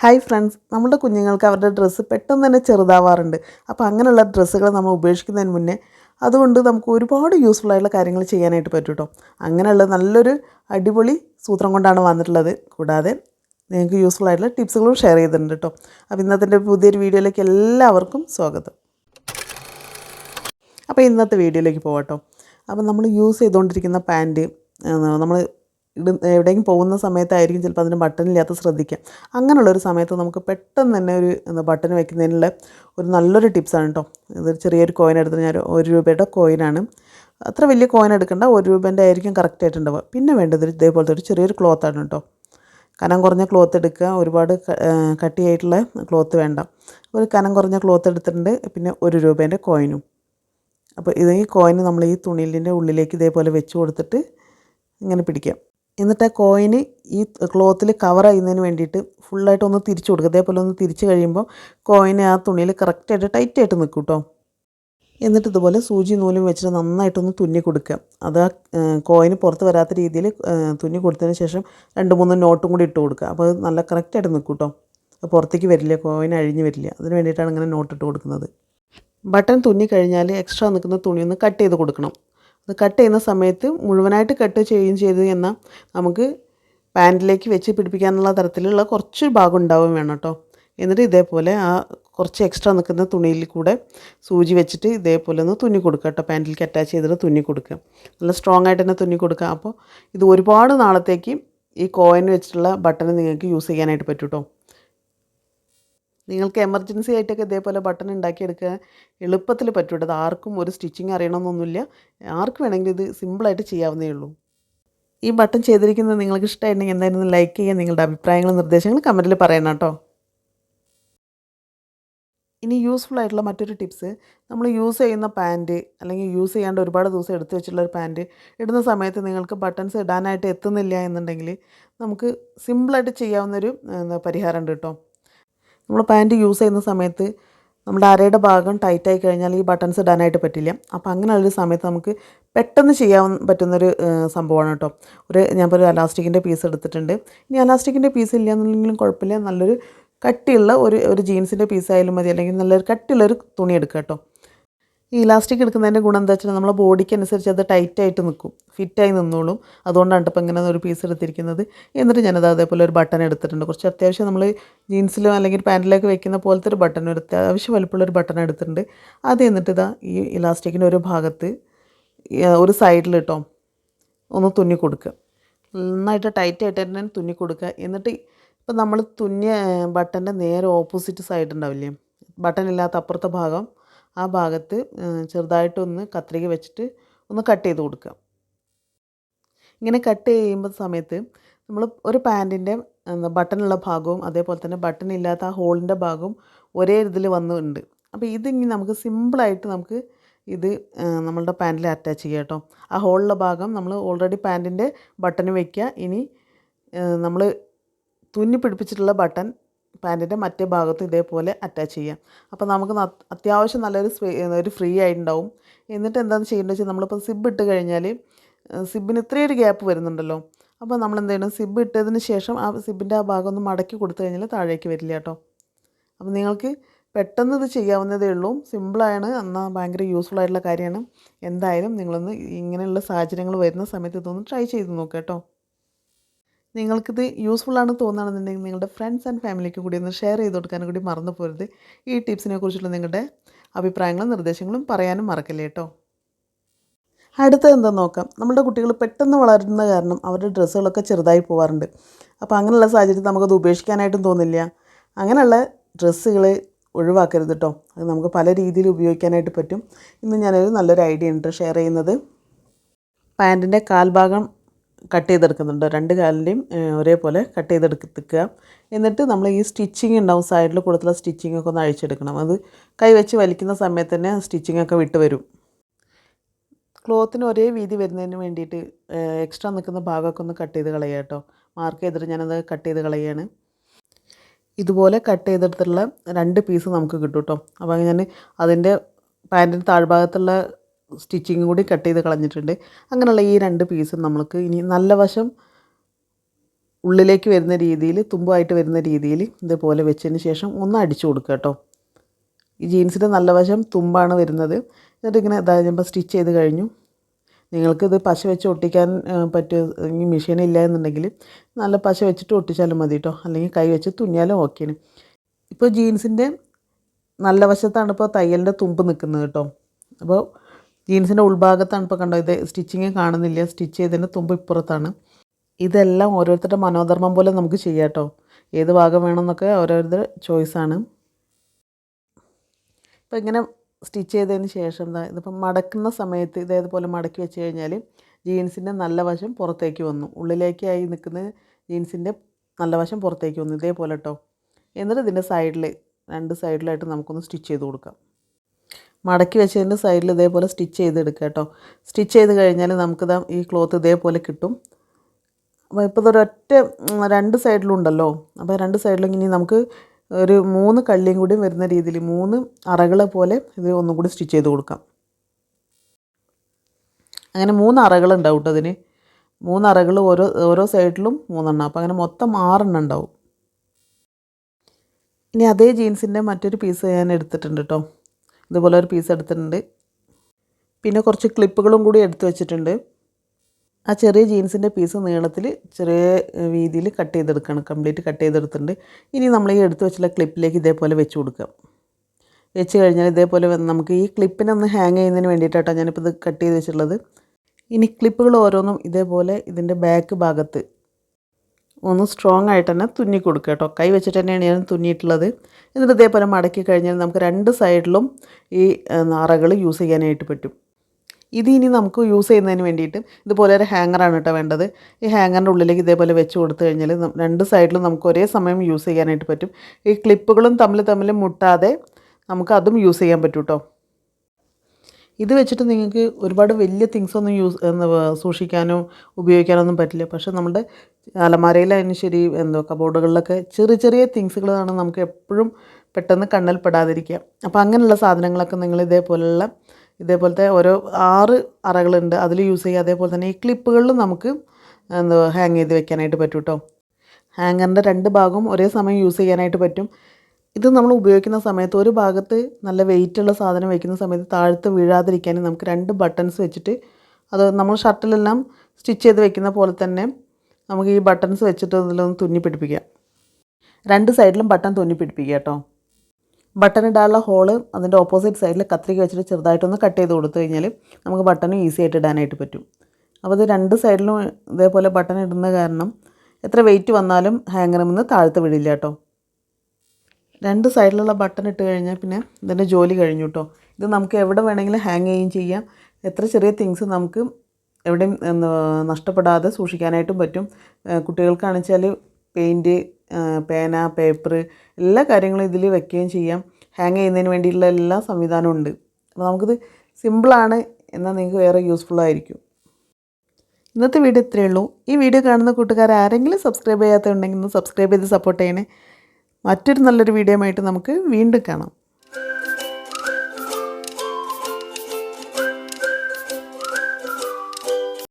Hi friends നമ്മുടെ കുഞ്ഞുങ്ങൾക്ക് അവരുടെ ഡ്രസ്സ് പെട്ടെന്ന് തന്നെ ചെറുതാവാറുണ്ട്. അപ്പോൾ അങ്ങനെയുള്ള ഡ്രസ്സുകൾ നമ്മൾ ഉപേക്ഷിക്കുന്നതിന് മുന്നേ അതുകൊണ്ട് നമുക്ക് ഒരുപാട് യൂസ്ഫുൾ ആയിട്ടുള്ള കാര്യങ്ങൾ ചെയ്യാനായിട്ട് പറ്റും കേട്ടോ അങ്ങനെയുള്ള നല്ലൊരു അടിപൊളി സൂത്രം കൊണ്ടാണ് വന്നിട്ടുള്ളത്. കൂടാതെ നിങ്ങൾക്ക് യൂസ്ഫുൾ ആയിട്ടുള്ള ടിപ്സുകളും ഷെയർ ചെയ്തിട്ടുണ്ട് കേട്ടോ അപ്പോൾ ഇന്നത്തെ പുതിയൊരു വീഡിയോയിലേക്ക് എല്ലാവർക്കും സ്വാഗതം. അപ്പോൾ ഇന്നത്തെ വീഡിയോയിലേക്ക് പോകാം കേട്ടോ അപ്പോൾ നമ്മൾ യൂസ് ചെയ്തുകൊണ്ടിരിക്കുന്ന പാന്റ് നമ്മൾ ഇട എവിടെയെങ്കിലും പോകുന്ന സമയത്തായിരിക്കും ചിലപ്പോൾ അതിന് ബട്ടൺ ഇല്ലാത്ത ശ്രദ്ധിക്കാം. അങ്ങനെയുള്ളൊരു സമയത്ത് നമുക്ക് പെട്ടെന്ന് തന്നെ ഒരു എന്താ ബട്ടൺ വെക്കുന്നതിനുള്ള ഒരു നല്ലൊരു ടിപ്സാണ് കേട്ടോ. ഇതൊരു ചെറിയൊരു കോയിൻ എടുത്തിട്ട് ഞാൻ ഒരു രൂപയുടെ കോയിനാണ് അത്ര വലിയ കോയിൻ എടുക്കേണ്ട ഒരു രൂപേന്റെ ആയിരിക്കും കറക്റ്റ് ആയിട്ടുണ്ടാവുക. പിന്നെ വേണ്ടത് ഇതേപോലത്തെ ഒരു ചെറിയൊരു ക്ലോത്താണ് കേട്ടോ. കനം കുറഞ്ഞ ക്ലോത്ത് എടുക്കുക ഒരുപാട് കട്ടിയായിട്ടുള്ള ക്ലോത്ത് വേണ്ട. ഒരു കനം കുറഞ്ഞ ക്ലോത്ത് എടുത്തിട്ടുണ്ട് പിന്നെ ഒരു രൂപേന്റെ കോയിനും അപ്പോൾ ഇത് ഈ കോയിന് നമ്മൾ ഈ തുണിലിന്റെ ഉള്ളിലേക്ക് ഇതേപോലെ വെച്ച് കൊടുത്തിട്ട് ഇങ്ങനെ പിടിക്കാം. എന്നിട്ട് ആ കോയിന് ഈ ക്ലോത്തിൽ കവർ ചെയ്യുന്നതിന് വേണ്ടിയിട്ട് ഫുള്ളായിട്ട് ഒന്ന് തിരിച്ചു കൊടുക്കുക. അതേപോലെ ഒന്ന് തിരിച്ചു കഴിയുമ്പോൾ കോയിന് ആ തുണിയിൽ കറക്റ്റായിട്ട് ടൈറ്റായിട്ട് നിൽക്കും കേട്ടോ എന്നിട്ട് ഇതുപോലെ സൂചി നൂലും വെച്ചിട്ട് നന്നായിട്ടൊന്ന് തുന്നി കൊടുക്കുക. അത് ആ കോയിന് പുറത്ത് വരാത്ത രീതിയിൽ തുന്നി കൊടുത്തതിന് ശേഷം രണ്ട് മൂന്ന് നോട്ടും കൂടി ഇട്ട് കൊടുക്കുക. അപ്പോൾ അത് നല്ല കറക്റ്റായിട്ട് നിൽക്കും കേട്ടോ പുറത്തേക്ക് വരില്ല കോയിൻ അഴിഞ്ഞ് വരില്ല. അതിന് വേണ്ടിയിട്ടാണ് ഇങ്ങനെ നോട്ട് ഇട്ട് കൊടുക്കുന്നത്. ബട്ടൺ തുന്നി കഴിഞ്ഞാൽ എക്സ്ട്രാ നിൽക്കുന്ന തുണിയൊന്ന് കട്ട് ചെയ്ത് കൊടുക്കണം. അത് കട്ട് ചെയ്യുന്ന സമയത്ത് മുഴുവനായിട്ട് കട്ട് ചെയ്യുകയും ചെയ്ത് എന്നാൽ നമുക്ക് പാന്റിലേക്ക് വെച്ച് പിടിപ്പിക്കാനുള്ള തരത്തിലുള്ള കുറച്ച് ഭാഗം ഉണ്ടാവും വേണം കേട്ടോ. എന്നിട്ട് ഇതേപോലെ ആ കുറച്ച് എക്സ്ട്രാ നിൽക്കുന്ന തുണിയിൽ കൂടെ സൂചി വെച്ചിട്ട് ഇതേപോലെ ഒന്ന് തുന്നി കൊടുക്കുക കേട്ടോ. പാന്റിലേക്ക് അറ്റാച്ച് ചെയ്തിട്ട് തുന്നി കൊടുക്കുക. നല്ല സ്ട്രോങ് ആയിട്ട് തന്നെ തുന്നി കൊടുക്കുക. അപ്പോൾ ഇത് ഒരുപാട് നാളത്തേക്ക് ഈ കോയിൻ വെച്ചിട്ടുള്ള ബട്ടൺ നിങ്ങൾക്ക് യൂസ് ചെയ്യാനായിട്ട് പറ്റും കേട്ടോ. നിങ്ങൾക്ക് എമർജൻസി ആയിട്ടൊക്കെ ഇതേപോലെ ബട്ടൺ ഉണ്ടാക്കിയെടുക്കാൻ എളുപ്പത്തിൽ പറ്റും കേട്ടോ ആർക്കും ഒരു സ്റ്റിച്ചിങ് അറിയണമെന്നൊന്നുമില്ല. ആർക്ക് വേണമെങ്കിലും ഇത് സിമ്പിളായിട്ട് ചെയ്യാവുന്നേ ഉള്ളൂ. ഈ ബട്ടൺ ചെയ്തിരിക്കുന്നത് നിങ്ങൾക്ക് ഇഷ്ടമായിട്ടുണ്ടെങ്കിൽ എന്തായാലും ലൈക്ക് ചെയ്യുക നിങ്ങളുടെ അഭിപ്രായങ്ങളും നിർദ്ദേശങ്ങളും കമന്റിൽ പറയണം കേട്ടോ. ഇനി യൂസ്ഫുൾ ആയിട്ടുള്ള മറ്റൊരു ടിപ്സ് നമ്മൾ യൂസ് ചെയ്യുന്ന പാന്റ് അല്ലെങ്കിൽ യൂസ് ചെയ്യാണ്ട് ഒരുപാട് ദിവസം എടുത്തു വെച്ചിട്ടുള്ള ഒരു പാന്റ് ഇടുന്ന സമയത്ത് നിങ്ങൾക്ക് ബട്ടൺസ് ഇടാനായിട്ട് എത്തുന്നില്ല എന്നുണ്ടെങ്കിൽ നമുക്ക് സിമ്പിളായിട്ട് ചെയ്യാവുന്നൊരു പരിഹാരം ഉണ്ട് കേട്ടോ. നമ്മൾ പാന്റ് യൂസ് ചെയ്യുന്ന സമയത്ത് നമ്മുടെ അരയുടെ ഭാഗം ടൈറ്റായി കഴിഞ്ഞാൽ ഈ ബട്ടൺസ് ഇടാനായിട്ട് പറ്റില്ല. അപ്പോൾ അങ്ങനെയുള്ളൊരു സമയത്ത് നമുക്ക് പെട്ടെന്ന് ചെയ്യാൻ പറ്റുന്നൊരു സംഭവമാണ് കേട്ടോ ഒരു ഞാൻ ഒരു അലാസ്റ്റിക്കിന്റെ പീസ് എടുത്തിട്ടുണ്ട്. ഇനി അലാസ്റ്റിക്കിന്റെ പീസ് ഇല്ല എന്നുണ്ടെങ്കിലും കുഴപ്പമില്ല. നല്ലൊരു കട്ടിയുള്ള ഒരു ഒരു ജീൻസിന്റെ പീസായാലും മതി. അല്ലെങ്കിൽ നല്ലൊരു കട്ടിയുള്ളൊരു തുണി എടുക്കുക കേട്ടോ ഈ ഇലാസ്റ്റിക് എടുക്കുന്നതിന്റെ ഗുണം എന്താ വെച്ചാൽ നമ്മളെ ബോഡിക്ക് അനുസരിച്ച് അത് ടൈറ്റായിട്ട് നിൽക്കും. ഫിറ്റായി നിന്നോളും. അതുകൊണ്ടാണ് ഇപ്പോൾ ഇങ്ങനെ ഒരു പീസ് എടുത്തിരിക്കുന്നത്. എന്നിട്ട് ഞാനത് അതേപോലെ ഒരു ബട്ടൺ എടുത്തിട്ടുണ്ട്. കുറച്ച് അത്യാവശ്യം നമ്മൾ ജീൻസിലോ അല്ലെങ്കിൽ പാന്റിലൊക്കെ വെക്കുന്ന പോലത്തെ ഒരു ബട്ടൺ ഒരു അത്യാവശ്യം വലുപ്പമുള്ള ഒരു ബട്ടൺ എടുത്തിട്ടുണ്ട്. അത് എന്നിട്ട് ഇതാ ഈ ഇലാസ്റ്റിക്കിന്റെ ഒരു ഭാഗത്ത് ഒരു സൈഡിൽ കേട്ടോ ഒന്ന് തുന്നി കൊടുക്കുക. നന്നായിട്ട് ടൈറ്റായിട്ട് തന്നെ തുന്നി കൊടുക്കുക. എന്നിട്ട് ഇപ്പം നമ്മൾ തുന്നിയ ബട്ടന്റെ നേരെ ഓപ്പോസിറ്റ് സൈഡ് ഉണ്ടാവില്ലേ ബട്ടൺ ഇല്ലാത്ത അപ്പുറത്തെ ഭാഗം ആ ഭാഗത്ത് ചെറുതായിട്ടൊന്ന് കത്രിക വെച്ചിട്ട് ഒന്ന് കട്ട് ചെയ്ത് കൊടുക്കുക. ഇങ്ങനെ കട്ട് ചെയ്യുമ്പോൾ സമയത്ത് നമ്മൾ ഒരു പാന്റിന്റെ എന്താ ബട്ടണുള്ള ഭാഗവും അതേപോലെ തന്നെ ബട്ടൺ ഇല്ലാത്ത ആ ഹോളിന്റെ ഭാഗവും ഒരേ ഇതിൽ വന്നിട്ടുണ്ട്. അപ്പോൾ ഇതിങ്ങി നമുക്ക് സിമ്പിളായിട്ട് നമുക്ക് ഇത് നമ്മളുടെ പാന്റിൽ അറ്റാച്ച് ചെയ്യാം കേട്ടോ. ആ ഹോളിലെ ഭാഗം നമ്മൾ ഓൾറെഡി പാന്റിന്റെ ബട്ടൺ വയ്ക്കുക ഇനി നമ്മൾ തുന്നി പിടിപ്പിച്ചിട്ടുള്ള ബട്ടൺ പാന്റിന്റെ മറ്റേ ഭാഗത്തും ഇതേപോലെ അറ്റാച്ച് ചെയ്യാം. അപ്പോൾ നമുക്ക് അത്യാവശ്യം നല്ലൊരു ഒരു ഫ്രീ ആയിട്ടുണ്ടാവും. എന്നിട്ട് എന്താണെന്ന് ചെയ്യേണ്ടത് വെച്ചാൽ നമ്മളിപ്പോൾ സിബ് ഇട്ട് കഴിഞ്ഞാൽ സിബിന് ഇത്രയും ഒരു ഗ്യാപ്പ് വരുന്നുണ്ടല്ലോ. അപ്പോൾ നമ്മൾ എന്ത് ചെയ്യണം സിബ് ഇട്ടതിന് ശേഷം ആ സിബിന്റെ ആ ഭാഗം ഒന്ന് മടക്കി കൊടുത്തു കഴിഞ്ഞാൽ താഴേക്ക് വരില്ല കേട്ടോ. അപ്പോൾ നിങ്ങൾക്ക് പെട്ടെന്ന് ഇത് ചെയ്യാവുന്നതേ ഉള്ളൂ. സിമ്പിളാണ് എന്നാൽ ഭയങ്കര യൂസ്ഫുൾ ആയിട്ടുള്ള കാര്യമാണ്. എന്തായാലും നിങ്ങളൊന്ന് ഇങ്ങനെയുള്ള സാഹചര്യങ്ങൾ വരുന്ന സമയത്ത് ഇതൊന്ന് ട്രൈ ചെയ്ത് നോക്കാം കേട്ടോ. നിങ്ങൾക്കിത് യൂസ്ഫുൾ ആണ് തോന്നുകയാണെന്നുണ്ടെങ്കിൽ നിങ്ങളുടെ ഫ്രണ്ട്സ് ആൻഡ് ഫാമിലിക്ക് കൂടി ഒന്ന് ഷെയർ ചെയ്ത് കൊടുക്കാനും കൂടി മറന്നു പോരുത്. ഈ ടിപ്സിനെ കുറിച്ചുള്ള നിങ്ങളുടെ അഭിപ്രായങ്ങളും നിർദ്ദേശങ്ങളും പറയാനും മറക്കല്ലേ കേട്ടോ? അടുത്തത് എന്താ നോക്കാം. നമ്മുടെ കുട്ടികൾ പെട്ടെന്ന് വളരുന്ന കാരണം അവരുടെ ഡ്രസ്സുകളൊക്കെ ചെറുതായി പോകാറുണ്ട് അപ്പോൾ അങ്ങനെയുള്ള സാഹചര്യത്തിൽ നമുക്കത് ഉപേക്ഷിക്കാനായിട്ടും തോന്നില്ല. അങ്ങനെയുള്ള ഡ്രസ്സുകൾ ഒഴിവാക്കരുത് കേട്ടോ. അത് നമുക്ക് പല രീതിയിൽ ഉപയോഗിക്കാനായിട്ട് പറ്റും. ഇന്ന് ഞാനൊരു നല്ലൊരു ഐഡിയ ഉണ്ട് ഷെയർ ചെയ്യുന്നത്. പാന്റിന്റെ കാൽഭാഗം കട്ട് ചെയ്തെടുക്കുന്നുണ്ട്. രണ്ട് കാലിന്റെയും ഒരേപോലെ കട്ട് ചെയ്തെടുക്കുക എന്നിട്ട് നമ്മൾ ഈ സ്റ്റിച്ചിങ് ഉണ്ടാവും സൈഡിൽ കൂടുതലുള്ള സ്റ്റിച്ചിങ് ഒക്കെ ഒന്ന് അഴിച്ചെടുക്കണം. അത് കൈ വെച്ച് വലിക്കുന്ന സമയത്ത് തന്നെ സ്റ്റിച്ചിങ് ഒക്കെ വിട്ട് വരും. ക്ലോത്തിന് ഒരേ വീതി വരുന്നതിന് വേണ്ടിയിട്ട് എക്സ്ട്രാ നിൽക്കുന്ന ഭാഗമൊക്കെ ഒന്ന് കട്ട് ചെയ്ത് കളയുക കേട്ടോ. മാർക്ക് ചെയ്തിട്ട് ഞാനത് കട്ട് ചെയ്ത് കളയുകയാണ്. ഇതുപോലെ കട്ട് ചെയ്തെടുത്തുള്ള രണ്ട് പീസ് നമുക്ക് കിട്ടും കേട്ടോ. അപ്പോൾ ഞാൻ അതിന്റെ പാന്റിന്റെ താഴ്ഭാഗത്തുള്ള സ്റ്റിച്ചിങ്ങും കൂടി കട്ട് ചെയ്ത് കളഞ്ഞിട്ടുണ്ട്. അങ്ങനെയുള്ള ഈ രണ്ട് പീസും നമ്മൾക്ക് ഇനി നല്ല വശം ഉള്ളിലേക്ക് വരുന്ന രീതിയിൽ തുമ്പായിട്ട് വരുന്ന രീതിയിൽ ഇതുപോലെ വെച്ചതിന് ശേഷം ഒന്ന് അടിച്ചു കൊടുക്കുക കേട്ടോ. ഈ ജീൻസിന്റെ നല്ല വശം തുമ്പാണ് വരുന്നത്. എന്നിട്ട് ഇങ്ങനെ ഇതാകുമ്പോൾ സ്റ്റിച്ച് ചെയ്ത് കഴിഞ്ഞു. നിങ്ങൾക്കിത് പശ വെച്ച് ഒട്ടിക്കാൻ പറ്റുമെങ്കിൽ മെഷീൻ ഇല്ല എന്നുണ്ടെങ്കിൽ നല്ല പശ വെച്ചിട്ട് ഒട്ടിച്ചാലും മതി കേട്ടോ. അല്ലെങ്കിൽ കൈ വെച്ച് തുന്നിയാലും ഓക്കെയാണ് ഇപ്പോൾ ജീൻസിന്റെ നല്ല വശത്താണ് ഇപ്പോൾ തയ്യലിന്റെ തുമ്പ് നിൽക്കുന്നത് കേട്ടോ. അപ്പോൾ ജീൻസിന്റെ ഉൾഭാഗത്താണ് ഇപ്പോൾ കണ്ടോ? ഇത് സ്റ്റിച്ചിങ് കാണുന്നില്ല. സ്റ്റിച്ച് ചെയ്തതിന്റെ തുമ്പ് ഇപ്പുറത്താണ്. ഇതെല്ലാം ഓരോരുത്തരുടെ മനോധർമ്മം പോലെ നമുക്ക് ചെയ്യാം കേട്ടോ. ഏത് ഭാഗം വേണമെന്നൊക്കെ ഓരോരുത്തരുടെ ചോയ്സാണ് ഇപ്പോൾ ഇങ്ങനെ സ്റ്റിച്ച് ചെയ്തതിന് ശേഷം എന്താ ഇതിപ്പം മടക്കുന്ന സമയത്ത് ഇതേപോലെ മടക്കി വെച്ച് കഴിഞ്ഞാൽ ജീൻസിന്റെ നല്ല വശം പുറത്തേക്ക് വന്നു. ഉള്ളിലേക്കായി നിൽക്കുന്ന ജീൻസിന്റെ നല്ല വശം പുറത്തേക്ക് വന്നു. ഇതേപോലെ കേട്ടോ. എന്നിട്ട് ഇതിന്റെ സൈഡിൽ രണ്ട് സൈഡിലായിട്ട് നമുക്കൊന്ന് സ്റ്റിച്ച് ചെയ്ത് കൊടുക്കാം. മടക്കി വെച്ചതിന്റെ സൈഡിൽ ഇതേപോലെ സ്റ്റിച്ച് ചെയ്തെടുക്കുക കേട്ടോ. സ്റ്റിച്ച് ചെയ്ത് കഴിഞ്ഞാൽ നമുക്കിത് ഈ ക്ലോത്ത് ഇതേപോലെ കിട്ടും. അപ്പോൾ ഇപ്പോൾ ഇതൊരൊറ്റ രണ്ട് സൈഡിലുണ്ടല്ലോ അപ്പോൾ രണ്ട് സൈഡിലും ഇനി നമുക്ക് ഒരു മൂന്ന് കള്ളിയും കൂടി വരുന്ന രീതിയിൽ മൂന്ന് അറകളെ പോലെ ഇത് ഒന്നും കൂടി സ്റ്റിച്ച് ചെയ്ത് കൊടുക്കാം. അങ്ങനെ മൂന്ന് അറകളുണ്ടാവും കേട്ടോ അതിന്. മൂന്ന് അറകൾ ഓരോ ഓരോ സൈഡിലും മൂന്നെണ്ണം. അപ്പോൾ അങ്ങനെ മൊത്തം ആറെണ്ണം ഉണ്ടാവും. ഇനി അതേ ജീൻസിന്റെ മറ്റൊരു പീസ് ഞാൻ എടുത്തിട്ടുണ്ട് കേട്ടോ. ഇതുപോലെ ഒരു പീസ് എടുത്തിട്ടുണ്ട്. പിന്നെ കുറച്ച് ക്ലിപ്പുകളും കൂടി എടുത്തു വെച്ചിട്ടുണ്ട്. ആ ചെറിയ ജീൻസിന്റെ പീസ് നീളത്തിൽ ചെറിയ വീതിയിൽ കട്ട് ചെയ്തെടുക്കണം. കംപ്ലീറ്റ് കട്ട് ചെയ്തെടുത്തിട്ടുണ്ട്. ഇനി നമ്മൾ ഈ എടുത്തു വെച്ചുള്ള ക്ലിപ്പിലേക്ക് ഇതേപോലെ വെച്ച് കൊടുക്കാം വെച്ച് കഴിഞ്ഞാൽ ഇതേപോലെ നമുക്ക് ഈ ക്ലിപ്പിനെ ഒന്ന് ഹാങ് ചെയ്യുന്നതിന് വേണ്ടിയിട്ടാട്ടോ ഞാനിപ്പോൾ ഇത് കട്ട് ചെയ്ത് വെച്ചിട്ടുള്ളത്. ഇനി ക്ലിപ്പുകൾ ഓരോന്നും ഇതേപോലെ ഇതിന്റെ ബാക്ക് ഭാഗത്ത് ഒന്ന് സ്ട്രോങ് ആയിട്ട് തന്നെ തുന്നി കൊടുക്കുക കേട്ടോ. കൈ വെച്ചിട്ട് തന്നെയാണ് ഞാൻ തുന്നിയിട്ടുള്ളത്. എന്നിട്ട് ഇതേപോലെ മടക്കി കഴിഞ്ഞാൽ നമുക്ക് രണ്ട് സൈഡിലും ഈ നാറകൾ യൂസ് ചെയ്യാനായിട്ട് പറ്റും. ഇത് ഇനി നമുക്ക് യൂസ് ചെയ്യുന്നതിന് വേണ്ടിയിട്ട് ഇതുപോലെ ഒരു ഹാങ്ങറാണ് കേട്ടോ വേണ്ടത്. ഈ ഹാങ്ങറിന്റെ ഉള്ളിലേക്ക് ഇതേപോലെ വെച്ച് കൊടുത്തു കഴിഞ്ഞാൽ രണ്ട് സൈഡിലും നമുക്ക് ഒരേ സമയം യൂസ് ചെയ്യാനായിട്ട് പറ്റും. ഈ ക്ലിപ്പുകളും തമ്മിൽ തമ്മിൽ മുട്ടാതെ നമുക്ക് അതും യൂസ് ചെയ്യാൻ പറ്റും കേട്ടോ. ഇത് വെച്ചിട്ട് നിങ്ങൾക്ക് ഒരുപാട് വലിയ തിങ്സ് ഒന്നും യൂസ് സൂക്ഷിക്കാനോ ഉപയോഗിക്കാനൊന്നും പറ്റില്ല. പക്ഷേ നമ്മുടെ അലമാരയിലായാലും ശരി എന്തോ കബോർഡുകളിലൊക്കെ ചെറിയ ചെറിയ തിങ്സുകളാണ് നമുക്ക് എപ്പോഴും പെട്ടെന്ന് കണ്ണിൽ പെടാതിരിക്കുക. അപ്പോൾ അങ്ങനെയുള്ള സാധനങ്ങളൊക്കെ നിങ്ങൾ ഇതേപോലെയുള്ള ഇതേപോലത്തെ ഓരോ ആറ് അറകളുണ്ട് അതിൽ യൂസ് ചെയ്യുക. അതേപോലെ തന്നെ ഈ ക്ലിപ്പുകളിലും നമുക്ക് എന്തോ ഹാങ് ചെയ്ത് വെക്കാനായിട്ട് പറ്റും കേട്ടോ ഹാങ്ങറിന്റെ രണ്ട് ഭാഗവും ഒരേ സമയം യൂസ് ചെയ്യാനായിട്ട് പറ്റും. ഇത് നമ്മൾ ഉപയോഗിക്കുന്ന സമയത്ത് ഒരു ഭാഗത്ത് നല്ല വെയിറ്റുള്ള സാധനം വയ്ക്കുന്ന സമയത്ത് താഴത്ത് വീഴാതിരിക്കാൻ നമുക്ക് രണ്ട് ബട്ടൺസ് വെച്ചിട്ട് അത് നമ്മൾ ഷർട്ടിലെല്ലാം സ്റ്റിച്ച് ചെയ്ത് വെക്കുന്ന പോലെ തന്നെ നമുക്ക് ഈ ബട്ടൺസ് വെച്ചിട്ട് ഇതിലൊന്ന് തുന്നി പിടിപ്പിക്കാം. രണ്ട് സൈഡിലും ബട്ടൺ തുന്നി പിടിപ്പിക്കുക കേട്ടോ. ബട്ടൺ ഇടാനുള്ള ഹോൾ അതിന്റെ ഓപ്പോസിറ്റ് സൈഡിൽ കത്രിക വെച്ചിട്ട് ചെറുതായിട്ടൊന്ന് കട്ട് ചെയ്ത് കൊടുത്തു കഴിഞ്ഞാൽ നമുക്ക് ബട്ടണും ഈസി ആയിട്ട് ഇടാനായിട്ട് പറ്റും. അപ്പോൾ ഇത് രണ്ട് സൈഡിലും ഇതേപോലെ ബട്ടൺ ഇടുന്ന കാരണം എത്ര വെയിറ്റ് വന്നാലും ഹാങ്ങറിൽ നിന്ന് താഴത്ത് വിടില്ല കേട്ടോ. രണ്ട് സൈഡിലുള്ള ബട്ടൺ ഇട്ട് കഴിഞ്ഞാൽ പിന്നെ ഇതിന്റെ ജോലി കഴിഞ്ഞു കേട്ടോ ഇത് നമുക്ക് എവിടെ വേണമെങ്കിലും ഹാങ് ചെയ്യുകയും ചെയ്യാം. എത്ര ചെറിയ തിങ്സ് നമുക്ക് എവിടെയും നഷ്ടപ്പെടാതെ സൂക്ഷിക്കാനായിട്ടും പറ്റും. കുട്ടികൾക്കാണെച്ചാൽ പെയിന്റ് പേന പേപ്പർ എല്ലാ കാര്യങ്ങളും ഇതിൽ വെക്കുകയും ചെയ്യാം. ഹാങ് ചെയ്യുന്നതിന് വേണ്ടിയിട്ടുള്ള എല്ലാ സംവിധാനവും ഉണ്ട്. അപ്പോൾ നമുക്കിത് സിമ്പിളാണ് എന്നാൽ നിങ്ങൾക്ക് വേറെ യൂസ്ഫുൾ ആയിരിക്കും. ഇന്നത്തെ വീഡിയോ ഇത്രയേ ഉള്ളൂ. ഈ വീഡിയോ കാണുന്ന കൂട്ടുകാർ ആരെങ്കിലും സബ്സ്ക്രൈബ് ചെയ്യാത്തതുണ്ടെങ്കിൽ ഒന്ന് സബ്സ്ക്രൈബ് ചെയ്ത് സപ്പോർട്ട് ചെയ്യണേ. മറ്റൊരു നല്ലൊരു വീഡിയോ ആയിട്ട് നമുക്ക് വീണ്ടും കാണാം.